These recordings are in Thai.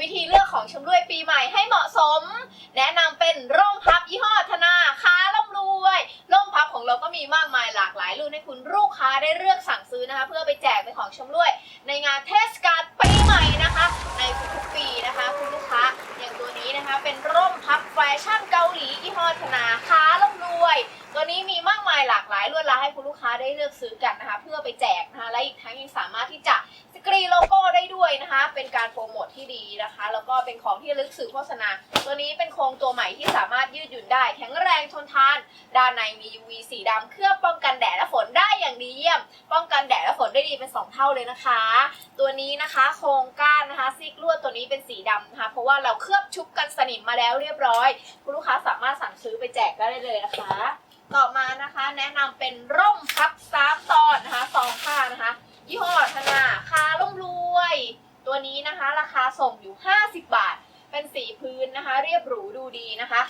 วิธีเลือกของชำร่วยปีใหม่ให้เหมาะสม แนะนำเป็นร่มพับยี่ห้อธนาค้าร่ำรวยร่มพับของเราก็มีมากมายหลากหลายรุ่นให้คุณลูกค้าได้เลือกสั่งซื้อนะคะ เพื่อไปแจกเป็นของชำร่วย ในงานเทศกาลปีใหม่นะคะ ในทุกๆปีนะคะ คุณลูกค้าอย่างตัวนี้นะคะ เป็นร่มพับแฟชั่นเกาหลียี่ห้อธนาค้า ให้คุณลูกค้าได้เลือกซื้อกันนะคะ เพื่อไปแจกนะคะและอีกทั้งยังสามารถที่จะสกรีนโลโก้ได้ด้วยนะคะ เป็นการโปรโมทที่ดีนะคะ แล้วก็เป็นของที่ลึกสื่อโฆษณา ตัวนี้เป็นโครงตัวใหม่ที่สามารถยืดหยุ่นได้ แข็งแรงทนทาน ด้านในมี UV สีดำเคลือบป้องกันแดดและฝนได้อย่างดีเยี่ยม ป้องกันแดดและฝนได้ดีเป็น 2 เท่าเลยนะคะ ตัวนี้นะคะโครงก้านนะคะซีกลวดตัวนี้เป็นสีดำนะคะ เพราะว่าเราเคลือบชุบกันสนิมมาแล้วเรียบร้อย คุณลูกค้าสามารถสั่งซื้อไปแจกได้เลยนะคะ ต่อมานะคะ แนะนำเป็นร่มพับสามตอนนะคะสองข้างนะคะ ยี่ห้อธนาคาร่มรวย ตัวนี้นะคะ ราคาส่งอยู่ 50 บาท เป็นสีพื้นนะคะ เรียบหรูดูดีนะคะ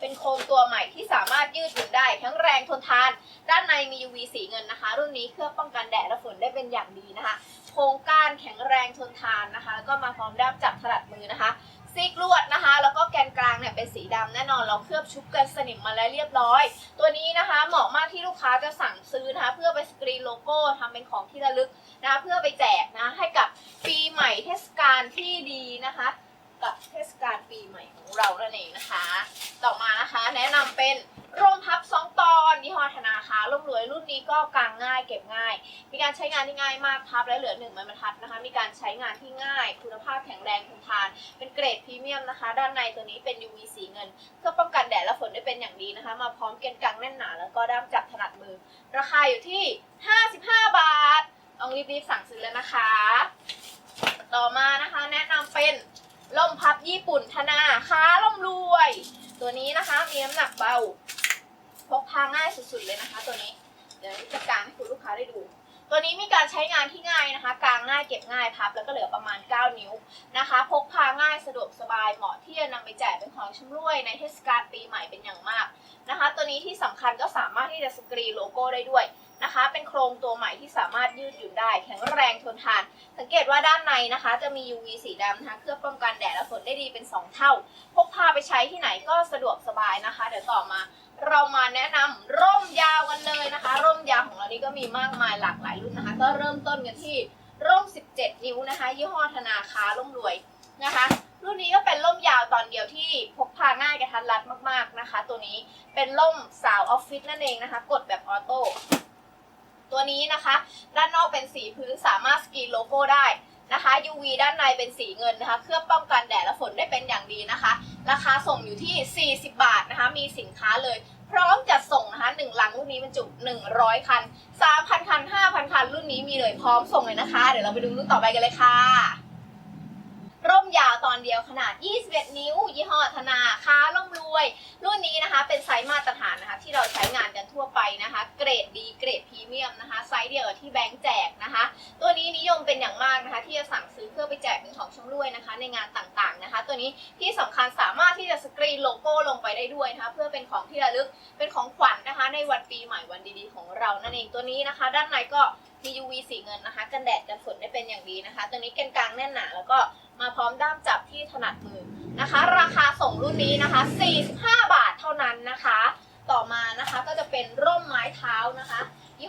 เป็นโครงตัวใหม่ที่สามารถยืดหยุ่นได้ทั้งแรงทนทาน ด้านในมี UV สีเงินนะคะ รุ่นนี้เคลือบป้องกันแดดและฝนได้เป็นอย่างดีนะคะ โครงก้านแข็งแรงทนทานนะคะแล้วก็มาพร้อมด้ามจับถนัดมือนะคะ ซีกลวดนะคะ แล้วก็แกนกลางเนี่ยเป็นสีดำแน่นอนเราเคลือบชุบกันสนิมมาแล้วเรียบร้อย ตัวนี้นะคะเหมาะมากที่ลูกค้าจะสั่งซื้อนะคะเพื่อไปสกรีนโลโก้ทำเป็นของที่ระลึกนะะเพื่อไปแจกนะให้กับปีใหม่เทศกาลที่ดีนะคะ กับเทศกาลปีใหม่ของเรานั่นเองนะคะ ต่อมานะคะ แนะนำเป็นร่มพับสอง ตอนยี่ห้อธนาคารร่มรวยรุ่นนี้ก็กางง่ายเก็บง่าย มีการใช้งานที่ง่ายมากพับและเหลือหนึ่งไม้บรรทัดนะคะ มีการใช้งานที่ง่าย คุณภาพแข็งแรงทนทาน เป็นเกรดพรีเมียมนะคะ ด้านในตัวนี้เป็น UV สีเงิน เพื่อป้องกันแดดและฝนได้เป็นอย่างดีนะคะ มาพร้อมเกณฑ์กางแน่นหนาแล้วก็ด้ามจับถนัดมือ ราคาอยู่ที่ 55 บาทต้องรีบๆสั่งซื้อแล้วนะคะ ต่อมานะคะแนะนำเป็นล่มพับญี่ปุ่นธนาค้าล่มรวย ตัวนี้นะคะมีน้ำหนักเบา พกพาง่ายสุดๆเลยนะคะ ตัวนี้ เดี๋ยวจะกางให้คุณลูกค้าได้ดู ตัวนี้มีการใช้งานที่ง่ายนะคะ กางง่ายเก็บง่ายพับแล้วก็เหลือประมาณ 9 นิ้วนะคะ พกพาง่ายสะดวกสบายเหมาะที่จะนำไปแจกเป็นของชำร่วยในเทศกาลปีใหม่เป็นอย่างมากนะคะ ตัวนี้ที่สำคัญก็สามารถที่จะสกรีโลโก้ได้ด้วยนะคะ เป็นโครงตัวใหม่ที่สามารถยืดหยุ่นได้ แข็งแรงทนทาน สังเกตว่าด้านในนะคะ จะมี UV สีดำนะคะเคลือบป้องกันแดดและฝนได้ดีเป็น 2 เท่า พกพาไปใช้ที่ไหนก็สะดวกสบายนะคะ เดี๋ยวต่อมา เรามาแนะนำร่มยาวกันเลยนะคะ ร่มยาวของเรานี่ก็มีมากมายหลากหลายรุ่นนะคะ ก็เริ่มต้นกันที่ร่ม 17 นิ้วนะคะ ยี่ห้อธนาคารร่มรวยนะคะ รุ่นนี้ก็เป็นร่มยาวตอนเดียวที่พกพาง่ายกระทัดรัดมากๆนะคะ ตัวนี้เป็นร่มสาวออฟฟิศนั่นเองนะคะ กดแบบออโต้ตัวนี้นะคะ ด้านนอกเป็นสีพื้นสามารถสกรีนโลโก้ได้นะคะ UV ด้านในเป็นสีเงินนะคะ เคลือบป้องกันแดดและฝนได้เป็นอย่างดีนะคะ ราคาส่งอยู่ที่ 40 บาทนะคะ มีสินค้าเลย พร้อมจัดส่งนะคะหนึ่งลังรุ่นนี้บรรจุ100 คัน 3,000 คัน 5,000 คัน รุ่นนี้มีเลยพร้อมส่งเลยนะคะ เดี๋ยวเราไปดูรุ่นต่อไปกันเลยค่ะ ร่มยาวตอนเดียวขนาด 21 นิ้ว ยี่ห้อธนาค้าร่มรวย รุ่นนี้นะคะเป็นไซส์มาตรฐานนะคะ ที่เราใช้งานกันทั่วไปนะคะ เกรดดีเกรดพรีเมียมนะคะ ไซส์เดียวกับที่แบงค์แจกนะคะ ตัวนี้นิยมเป็นอย่างมากนะคะ ที่จะสั่งซื้อเพื่อไปแจกเป็นของชำร่วยนะคะ ในงานต่างๆนะคะ ตัวนี้ที่สำคัญสามารถที่จะสกรีน ด้ด้วยนะคะ เพื่อเป็นของที่ระลึกเป็นของขวัญนะคะ ในวันปีใหม่วันดีๆของเรานั่นเองตัวนี้นะคะ ด้านในก็มี UV สีเงินนะคะ กันแดดกันฝนได้เป็นอย่างดีนะคะ ตัวนี้แกนกลางแน่นหนาแล้วก็มาพร้อมด้ามจับที่ถนัดมือนะคะ ราคาส่งรุ่นนี้นะคะ 45 บาทเท่านั้นนะคะ ต่อมานะคะก็จะเป็นร่มไม้เท้านะคะ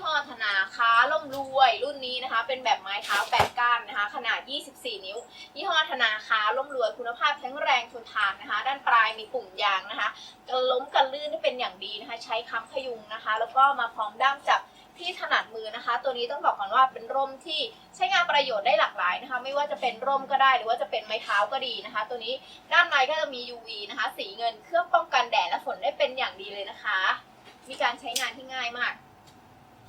ห้อธนาค้าร่มรวยรุ่นนี้นะคะ เป็นแบบไม้เท้าแปดก้านนะคะ ขนาด 24 นิ้ว ยี่ห้อธนาค้าร่มรวยคุณภาพแข็งแรงทนทานนะคะ ด้านปลายมีปุ่มยางนะคะกันล้มกันลื่นได้เป็นอย่างดีนะคะ ใช้ค้ำพยุงนะคะ แล้วก็มาพร้อมด้ามจับที่ถนัดมือนะคะ ตัวนี้ต้องบอกก่อนว่าเป็นร่มที่ใช้งานประโยชน์ได้หลากหลายนะคะ ไม่ว่าจะเป็นร่มก็ได้หรือว่าจะเป็นไม้เท้าก็ดีนะคะ ตัวนี้ด้านในก็จะมี UV นะคะ สีเงินเครื่องป้องกันแดดและฝนได้เป็นอย่างดีเลยนะคะ มีการใช้งานที่ง่ายมาก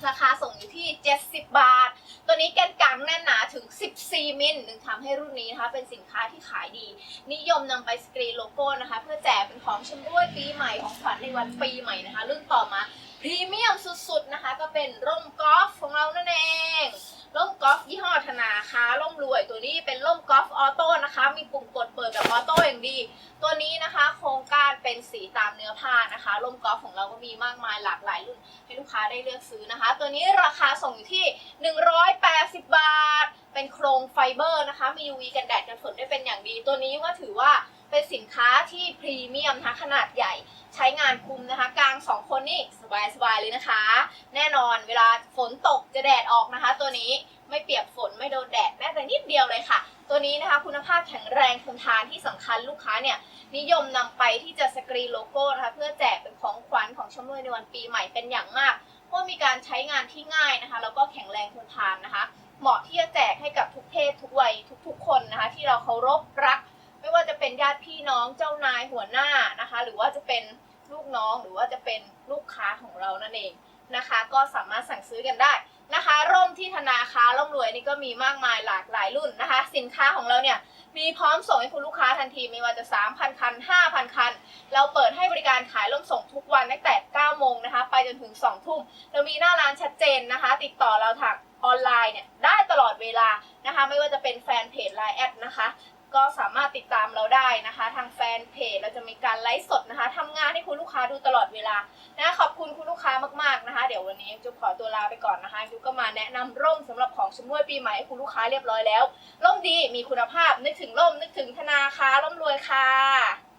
ราคาส่งอยู่ที่ 70 บาท ตัวนี้แกนกลางแน่นหนาถึง 14 มิลถึงทำให้รุ่นนี้นะคะ เป็นสินค้าที่ขายดี นิยมนำไปสกรีนโลโก้นะคะ เพื่อแจกเป็นของชำร่วยปีใหม่ของขวัญในวันปีใหม่นะคะ รุ่นต่อมาพรีเมียมสุดๆนะคะ ก็เป็นร่มกอล์ฟของเรานั่นเองร่มกอล์ฟยี่ห้อธนาคาร่มรวยตัวนี้เป็นร่มกอล์ฟออโต้นะคะ มีปุ่ม ปิดแบบออโต้อย่างดี ตัวนี้นะคะโครงการเป็นสีตามเนื้อผ้านะคะร่มกอล์ฟของเราก็มีมากมายหลากหลายรุ่นให้ลูกค้าได้เลือกซื้อนะคะ ตัวนี้ราคาส่งอยู่ที่ 180 บาท เป็นโครงไฟเบอร์นะคะ มี UV กันแดดกันฝนได้เป็นอย่างดี ตัวนี้ว่าถือว่าเป็นสินค้าที่พรีเมียมนะคะขนาดใหญ่ใช้งานคุ้มนะคะ กลาง 2 คนนี่สบายๆเลยนะคะ แน่นอนเวลาฝนตกจะแดดออกนะคะ ตัวนี้ไม่เปียกฝนไม่โดนแดดแม้แต่นิดเดียวเลยค่ะ นี้นะคะคุณภาพแข็งแรงทนทานที่สำคัญลูกค้าเนี่ยนิยมนำไปที่จะสกรีนโลโก้นะคะเพื่อแจกเป็นของขวัญของชมรวยในวันปีใหม่เป็นอย่างมากเพราะมีการใช้งานที่ง่ายนะคะ แล้วก็แข็งแรงทนทานนะคะ เหมาะที่จะแจกให้กับทุกเพศทุกวัยทุกๆ คนนะคะ ที่เราเคารพรัก ไม่ว่าจะเป็นญาติพี่น้องเจ้านายหัวหน้านะคะ หรือว่าจะเป็นลูกน้องหรือว่าจะเป็นลูกค้าของเรานั่นเองนะคะ ก็สามารถสั่งซื้อกันได้ นะคะ ร่มที่ธนาคารร่มรวยนี่ก็มีมากมายหลากหลายรุ่นนะคะ สินค้าของเราเนี่ยมีพร้อมส่งให้คุณลูกค้าทันทีไม่ว่าจะ 3,000 คัน 5,000 คัน เราเปิดให้บริการขายร่มส่งทุกวันตั้งแต่ 9 โมงนะคะ ไปจนถึง 2 ทุ่ม เรามีหน้าร้านชัดเจนนะคะ ติดต่อเราทางออนไลน์เนี่ยได้ตลอดเวลานะคะ ไม่ว่าจะเป็นแฟนเพจ Line แอดนะคะ ก็สามารถติดตามเราได้นะคะ ทางแฟนเพจเราจะมีการไลฟ์สดนะคะทำงานให้คุณลูกค้าดูตลอดเวลานะขอบคุณคุณลูกค้ามากๆ วันนี้จุ๊บขอตัวลาไปก่อนนะคะจุ๊บก็มาแนะนำร่มสำหรับของชำร่วยปีใหม่ให้คุณลูกค้าเรียบร้อยแล้ว ร่มดีมีคุณภาพนึกถึงร่มนึกถึงธนาคาร่มรวยค่ะ